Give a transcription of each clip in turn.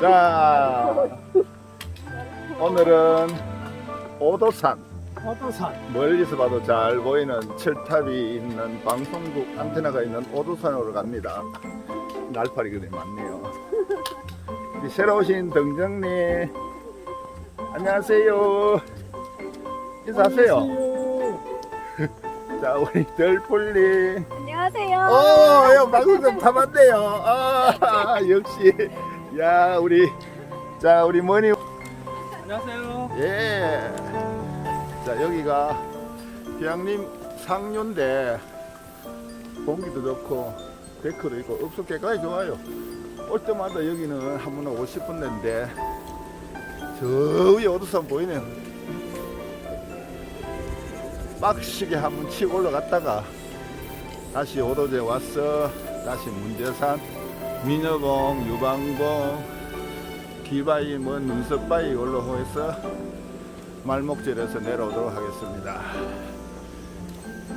자, 오늘은 오도산 화도산 멀리서 봐도 잘 보이는 철탑이 있는 방송국 안테나가 있는 오도산으로 갑니다. 날파리 그리 많네요. 새로 오신 등정님 안녕하세요. 인사하세요. 자, 우리 덜폴리. 안녕하세요. 오, 형 방송 좀 타봤네요. 아, 역시. 야, 우리 자, 우리 머니 안녕하세요 예. 자, 여기가 비양림 상류인데 공기도 좋고 데크도 있고 읍소 깨까지 좋아요. 올 때마다 여기는 한 번에 5 0분 데인데 저 위에 오도산 보이네요. 빡시게 한번 치고 올라갔다가 다시 오도제 와서 다시 문제산 민여봉 유방봉 기바이 뭐 눈썹바위 올라오해서 말목절에서 내려오도록 하겠습니다.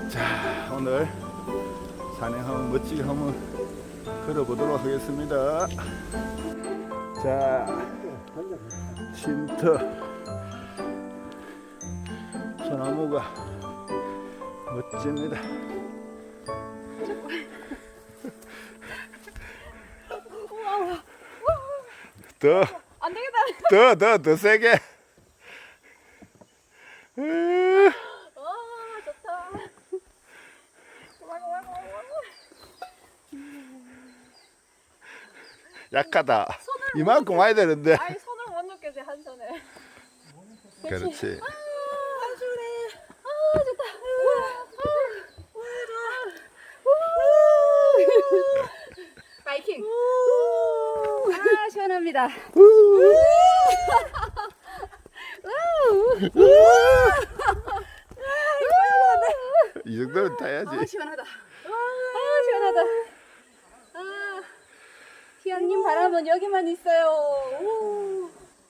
자 오늘 산행 한번 멋지게 한번 걸어보도록 하겠습니다. 자 쉼터 소나무가 멋집니다. 더 안 되겠다. 더, 더, 더 세게. 으, 와, 좋다. 와고, 와고, 와고. 약하다. 이만큼 와야 되는데. 아이, 손을 못 놓겠지, 한 손에. 그렇지. 아, 좋네. 아, 좋다. 바이킹. 아, 시원합니다. 이 정도는 아, 타야지. 시원하다. 아, 시원하다. 아, 희양님 바람은 여기만 있어요. 오.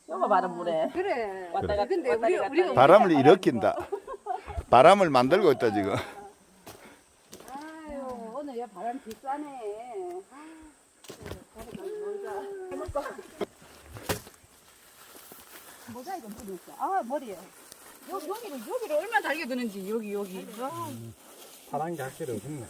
요거 바람 불에 그래. 왔다 갔다 근데 왔다 우리 갔다 우리가 바람을 일으킨다. 바람을 만들고 있다, 지금. 아유 오늘 야 바람 비싸네. 아, 해볼까? 모자 이거 묻었어. 아 머리에. 여기 여기를 여기를 얼마나 달게 드는지 여기 여기. 아, 바람이 확실히 없네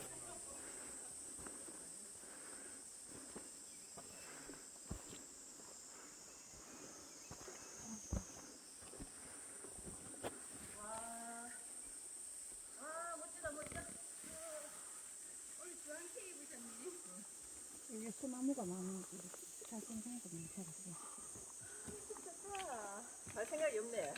이게 소나무가 많은 잘생생해서 괜찮았어. 할 생각이 없네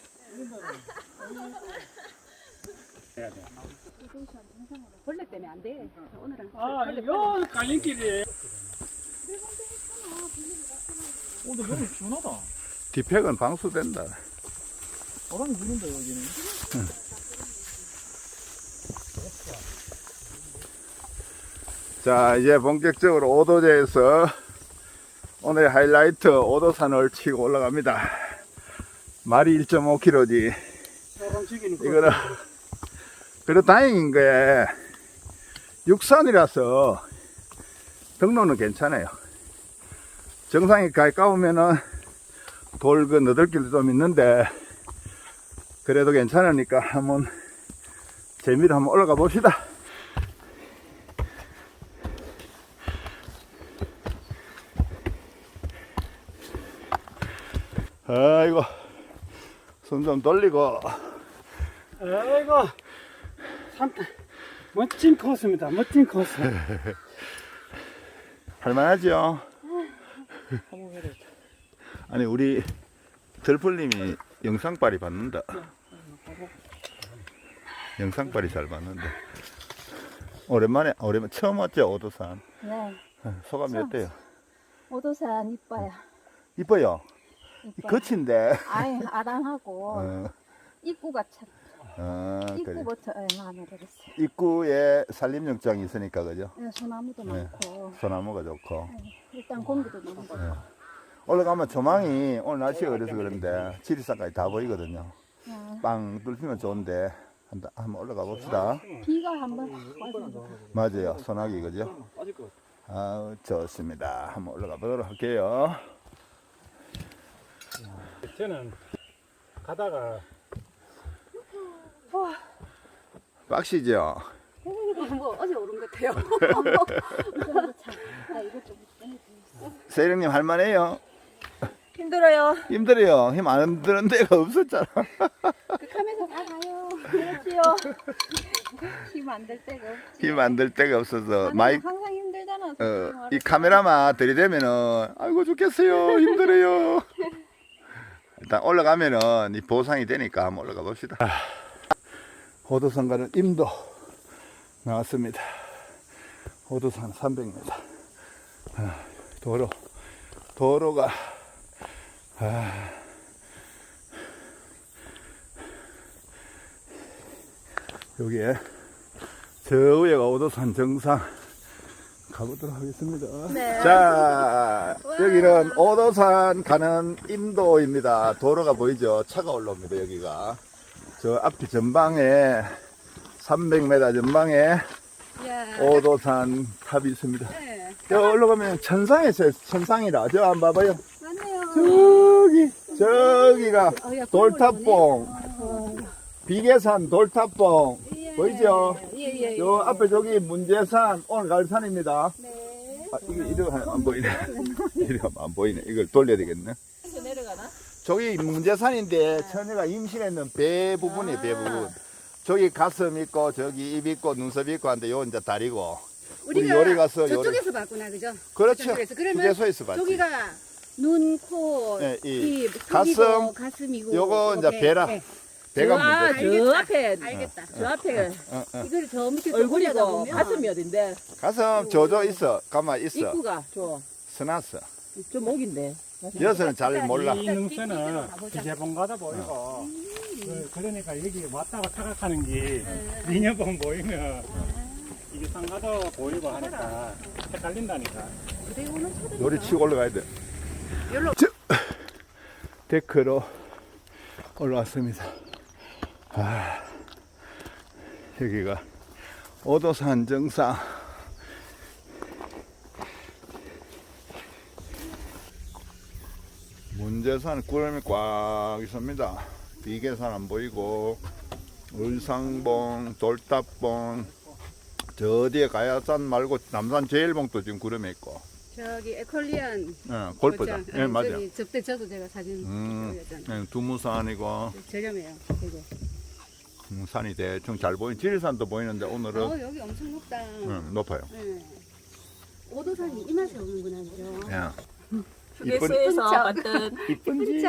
벌레 때문에 안 돼. 오늘은 아 이거 깔림길이 오늘 너무 시원하다 디팩은 방수된다. 바람이 부는다 여기는 자, 이제 본격적으로 오도제에서 오늘 하이라이트 오도산을 치고 올라갑니다. 말이 1.5km지. 사람 죽이는 거 이거는 그래 다행인 게 육산이라서 등로는 괜찮아요. 정상에 가까우면은 돌그 너덜길도 좀 있는데 그래도 괜찮으니까 한번 재미로 한번 올라가 봅시다. 아이고 손 좀 돌리고 아이고 산 멋진 코스입니다. 멋진 코스. 할만하죠? 아니 우리 들풀님이 영상빨이 받는다. 영상빨이 잘 받는다. 오랜만에 오랜만 처음 왔죠 오도산. 네. 소감이 처음 어때요? 오도산 이뻐요. 이뻐요. 이뻐요. 거친데. 아이 아담하고 어, 입구가 참 어, 그래. 입구부터 예, 마음에 들었어요. 입구에 산림욕장이 있으니까 그죠? 예, 소나무도 네. 많고 소나무가 좋고. 일단 공기도 너무 좋고. 네. 올라가면 조망이 오늘 날씨가 그래서 그런데 지리산까지 다 보이거든요. 예, 빵 뚫리면 좋은데 한번 한번 올라가 봅시다. 비가 한번 맞아요. 소나기 그죠? 아 좋습니다. 한번 올라가 보도록 할게요. 저는 가다가 빡시죠? 뭐 어제 오른 것 같아요. 세령님 할만해요? 힘들어요. 힘들어요. 힘 안 드는 데가 없었잖아. 극하면서 다 가요. 그렇지요. 힘 안 될 때가 없지. 힘 안 들 데가 없어서 나는 마이 항상 힘들잖아. 어, 이 카메라만 들이대면은 아이고 죽겠어요. 힘들어요. 일단 올라가면은 이 보상이 되니까 한번 올라가 봅시다. 호도산 가는 임도 나왔습니다. 호도산 300m. 아, 도로 도로가 아, 여기에 저 위에가 오도산 정상 가보도록 하겠습니다. 네. 자, 여기는 오도산 가는 임도입니다. 도로가 보이죠? 차가 올라옵니다, 여기가. 저 앞뒤 전방에 300m 전방에 예. 오도산 탑이 있습니다. 네. 저 올라가면 천상에 서 천상이라. 저 안 봐봐요. 맞네요. 저기, 저기가 어, 야, 돌탑봉, 어, 비계산 돌탑봉. 예. 보이죠? 예, 예, 예. 저 앞에 저기 문제산 오늘 갈 산입니다. 네. 아, 이거 이러면 안 보이네. 이러면 안 보이네. 이걸 돌려야 되겠네. 저기 문제산인데 처녀가 임신했는 배 부분이에요, 배 부분. 저기 가슴 있고, 저기 입 있고, 눈썹 있고 한데 요 이제 다리고. 우리 우리가 요리 가서 요리. 저쪽에서 봤구나, 그죠? 그렇죠. 저쪽에서. 그러면 휴게소에서 봤지. 저기가 눈, 코, 예, 이 입, 가슴, 가슴, 가슴이고. 요거 이제 배. 배라. 네. 배가 아, 문제지. 저 앞에, 알겠다. 저 앞에 어, 어. 이걸 저 밑에 또 얼굴이고 올려다보면 가슴이 어딘데? 가슴 저저 있어. 가만 있어. 입구가 저, 서놨어. 저 목인데. 여서는 잘 몰라. 이 능선은 기재봉 가다 보이고 음. 그, 그러니까 여기 왔다가 생각하는 게 미녀봉 보이면 이게 상가도 보이고 하니까 헷갈린다니까. 요리 치고 올라가야 돼. 저, 데크로 올라왔습니다. 아, 여기가 오도산 정상. 문제산 구름이 꽉 있습니다. 비계산 안 보이고, 울상봉, 돌탑봉, 저 뒤에 가야산 말고 남산 제일봉도 지금 구름에 있고. 저기 에컬리안 예, 골프장. 예, 맞아요. 접대 저도 제가 사진 음, 올렸잖아요. 예, 두무산이고 저렴해요. 되게. 음, 산이 대충 잘 보이는 지리산도 보이는데 오늘은 어 여기 엄청 높다. 음, 높아요. 네. 오도산이 이 맛에 오는구나, 그죠? 예. 휴게소에서 이쁜 봤던 이쁜지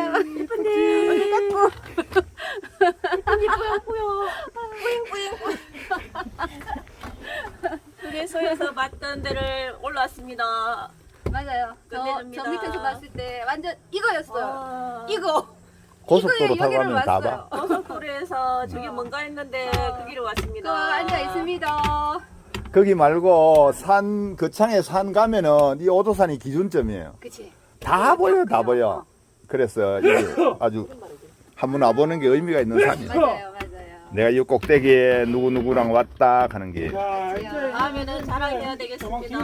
휴게소에서 봤던 데를 올라왔습니다. 맞아요. 저, 끝내줍니다. 저 밑에서 봤을 때 완전 이거였어요. 아, 이거. 고속도로 이거에 타고 여기를 가면 다 왔어요. 봐. 고속도로에서 저기 뭔가 했는데 그 길을 또 왔습니다. 앉아 있습니다. 거기 말고 산 거창에 산 가면은 이 오도산이 기준점이에요. 그치? 다 보여, 다 보여. 그래서 이게 아주 한번 와보는 게 의미가 있는 산이에요. 맞아요, 맞아요. 내가 이 꼭대기에 누구 누구랑 왔다 하는 게 자, 이제 다음에는 자랑해야 되겠습니다.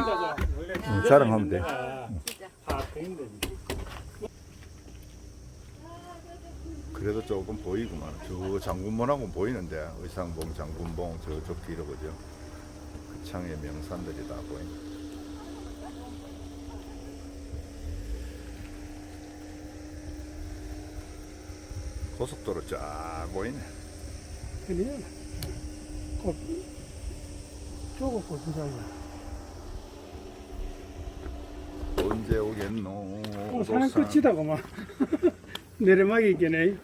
원래 음, 자랑하면 돼. 진짜. 다 되는데. 그래도 조금 보이구만. 저 장군봉하고 보이는데 의상봉, 장군봉 저쪽 뒤로 그죠? 그 창의 명산들이 다 보이네. 고속도로 쫙 보이네. 그냥 꼭 저거 진짜. 언제 오겠노 어, 오도산. 끝이다고만. 내리막이 있겠네.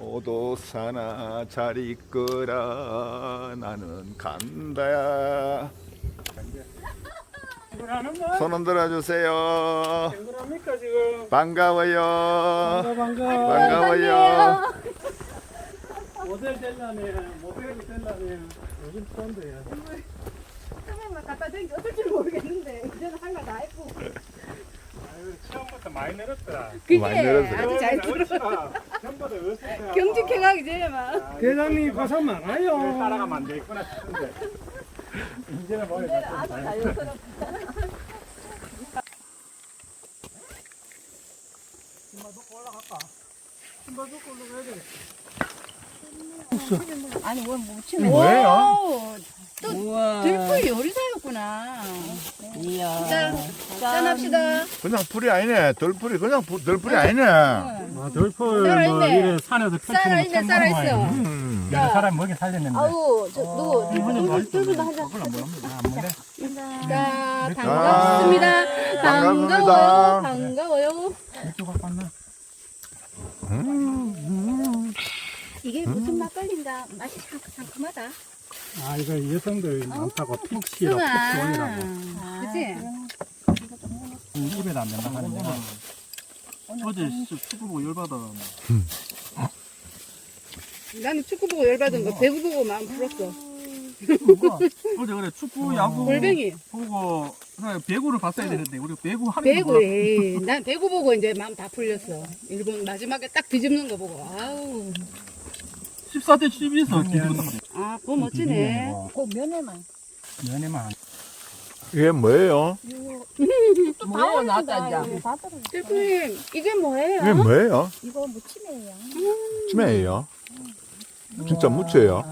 오도사나 잘 있거라 나는 간다야? 손 흔들어 주세요 댕그랍니까 지금? 반가워요 반가 반가. 반가워요 모델 될라네. 모델이 될라네. 요즘 싼데. 처음에만 갖다 댄게 어떨지 모르겠는데 이제는 할말다 했고. 아유 처음부터 많이 내렸더라. 그게 많이 내렸어요. 아주 잘 들어. 전부터 어색해. 경직해가기 전에만. 대장님 고생 많아요. 따라가면 안 되겠구나 싶은데. 이제는 머리 아주 다 자연스럽게. 아니 뭘 묻히면 뭐예요? 또 들풀 요리 사였구나. 이야. 짠 짠합시다. 그냥 풀이 아니네. 덜풀이 그냥 부- 덜풀이 아니네. 아, 돌풀 살아있네. 뭐 이래 산에서 펼치는 살아있네 참 살아있어. 음. 여러 사람 먹이 살렸는데. 아우 저 누구 누구 누구 한잔 아, 뭐래? 자 반갑습니다. 반가워요. 반갑습니다. 반가워요. 왔나? 이게 무슨 막걸리인가 맛이 참 상큼하다 아, 이거 여성들 많다고 픽시라, 승아 픽시원이라고. 그치? 입에도 안 된다 하는데. 어제 진짜 축구 보고 열받아. 나는 축구 보고 열받은 거 배구 보고 마음 풀었어 누가? 어제 그래 축구, 야구 골뱅이 보고 그냥 배구를 봤어야 되는데 우리 배구 하는 거 배구 몰라. 에이, 난 배구 보고 이제 마음 다 풀렸어 일본 마지막에 딱 뒤집는 거 보고 아우 14대 12에서 뒤집었단 말이야. 아 그거 멋지네 그 면에만. 면에만. 이게 뭐예요? 또 나왔다 이제. 셰프님 이게 뭐예요? 이게 뭐예요? 이거 무침이에요. 치매예요 진짜 무쳐요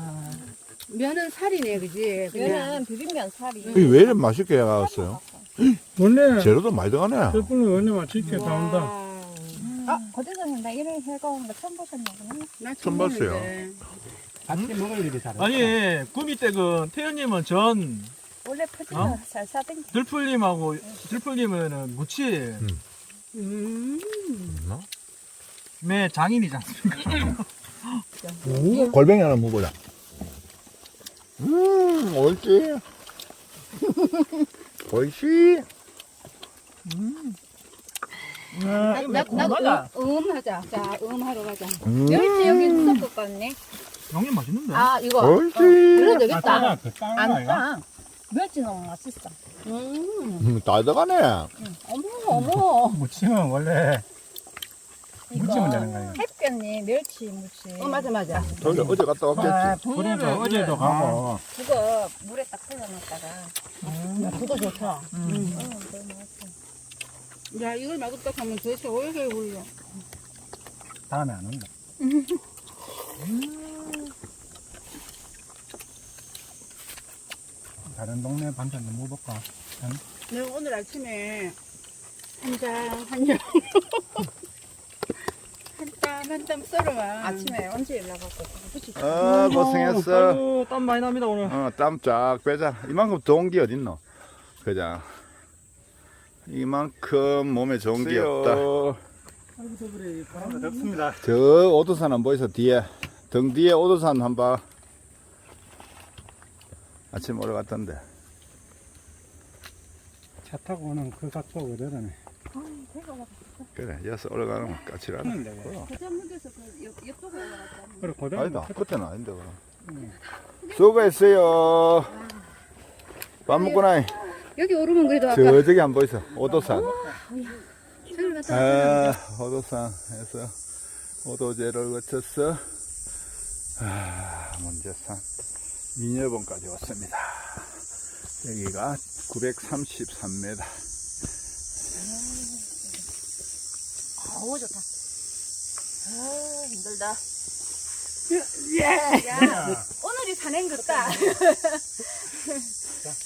면은 살이네 그지? 그냥 면은 비빔면 살이. 이게 왜 이렇게 맛있게 해갔어요? 원래 재료도 많이 들어가네 셀프는 원래만 지켜 나온다. 와, 아, 거제장님 나 이런 해가 오는 거 처음 보셨냐고요? 나 처음 처음 봤어요. 봤어요 같이 먹을 일이 잘해. 아니 구미댁은 태연님은 전 원래 퍼지가 어? 잘 사던 들풀님하고 들풀님은 무치 음. 매 장인이지 않습니까? 골뱅이 하나 먹어보자 음 옳지 옳지 나, 나, 나, 음, 음 하자. 자, 음 하러 가자. 음 멸치 여기 섞을 거네. 양념 맛있는데? 아 이거. 옳지 그래도 아, 되겠다. 짜나, 그 안? 짜. 멸치 너무 맛있어. 음. 음, 다 들어가네 어머 어머. 무침은 원래 무침은 되는 거예요. 햇볕니 멸치 무침. 어, 맞아, 맞아. 어제, 어제 갔다 왔겠지 그러니까 어제도 가고 그거 물에 딱 풀어놨다가. 그거 좋다. 음. 어, 너무 맛있어. 야, 이걸 맛없다 하면 도대체 어디서 올려? 다음에 안 온다. 다른 동네 반찬 좀 먹어볼까? 내가 오늘 아침에 한 잔, 한 잔. 한땀 한 땀 썰어만. 아침에 언제 연락왔고 아 고생했어 아이고 땀 많이 납니다 오늘. 어, 땀 쫙 빼자. 이만큼 좋은 게 어딨노? 그자. 이만큼 몸에 좋은 게 없다. 덥습니다. 저 오도산 안 보이서 뒤에 등 뒤에 오도산 한번 아침 올라갔던데. 차 타고 오는 그 각도 그대로네. 그래, 여기서 올라가는 건 까칠하다. 하는데 왜? 고장 묻어서 그 옆, 옆으로 올라갔다. 그래 고등 아니다, 그때는 아닌데 그럼. 수고했어요. 밥 먹고 나이. 여기 오르면 그래도 아까 저 저기 안 보이서 오도산. 저기 갔다 아, 오도산에서 오도제를 거쳐서 아, 문제산 미녀봉까지 왔습니다. 여기가 933m. 어우 좋다. 아 힘들다. 오늘이 산행 같다.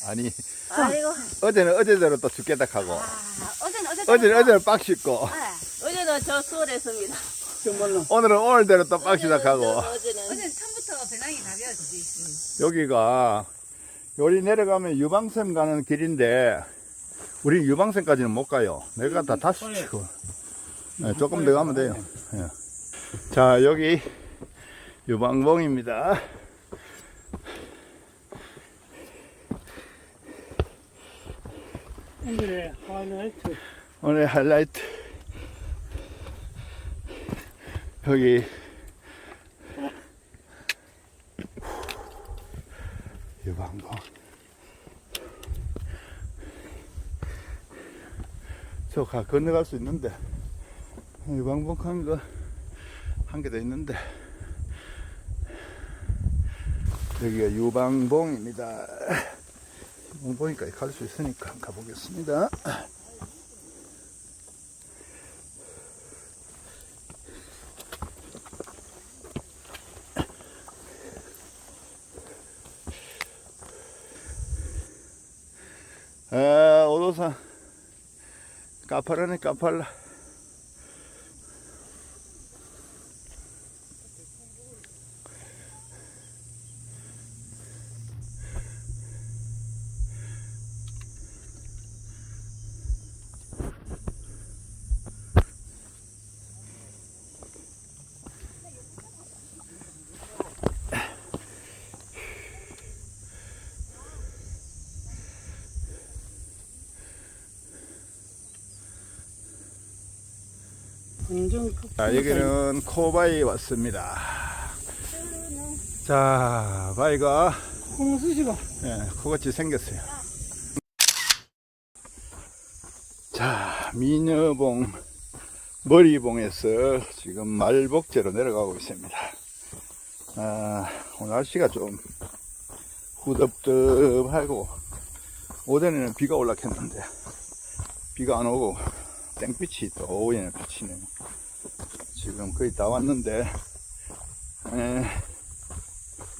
아니 아이고. 어제는 어제대로 또 죽겠다 하고 아, 어제는 어제 어제는 어제는 빡 씻고 어제는 저 수월했습니다. 오늘은 오늘대로 또 빡 시작하고 어제는 어제는 처음부터 배낭이 가벼워지지. 여기가 요리 내려가면 유방샘 가는 길인데 우리 유방샘까지는 못 가요. 내가 다 다시 치고 네, 조금 더 가면 돼요. 예. 자 여기 유방봉입니다. 오늘의 하이라이트 오늘 하이라이트 여기 유방봉 저 가 건너갈 수 있는데 유방봉 한거한 개 더 있는데 여기가 유방봉입니다. 유방봉이까지 갈수 있으니까 가보겠습니다. 아, 오도산 까파라네 까팔라 자, 여기는 코바이 왔습니다. 자, 바위가 홍수지가 예, 코같이 생겼어요. 자, 미녀봉 머리봉에서 지금 말복제로 내려가고 있습니다. 아, 오늘 날씨가 좀 후덥덥하고 오전에는 비가 올라켰는데 비가 안 오고 땡빛이 또 오후에는 비치네요. 지금 거의 다 왔는데 에,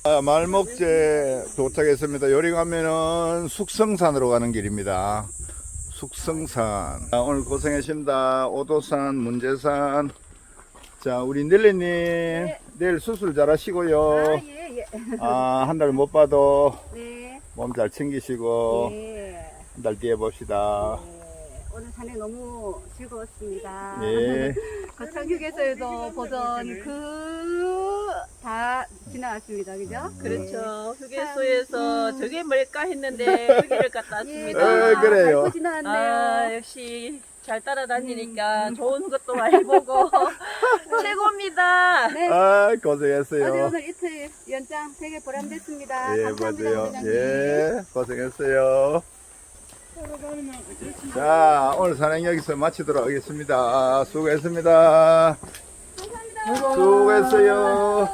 아, 말목제 도착했습니다. 요리 가면은 숙성산으로 가는 길입니다. 숙성산. 아, 오늘 고생하십니다. 오도산, 문제산. 자, 우리 닐리님 내일 수술 잘 하시고요. 예, 예. 아, 한 달 못 봐도 네. 몸 잘 챙기시고 예. 한달 뒤에 봅시다. 네. 오늘 산에 너무 즐거웠습니다. 예. 거창 휴게소에도 보던 그 다 지나갔습니다. 그죠? 그렇죠. 휴게소에서 저게 뭘까 했는데 여기를 갔다 왔습니다. 에, 그래요. 밟고 지나왔네요. 아, 역시 잘 따라다니니까 좋은 것도 많이 보고 최고입니다. 네. 아, 고생했어요. 오늘 이틀 연장 되게 보람됐습니다. 예, 감사합니다. 맞아요. 원장님. 예, 고생했어요. 자, 오늘 산행 여기서 마치도록 하겠습니다. 수고했습니다. 수고했어요.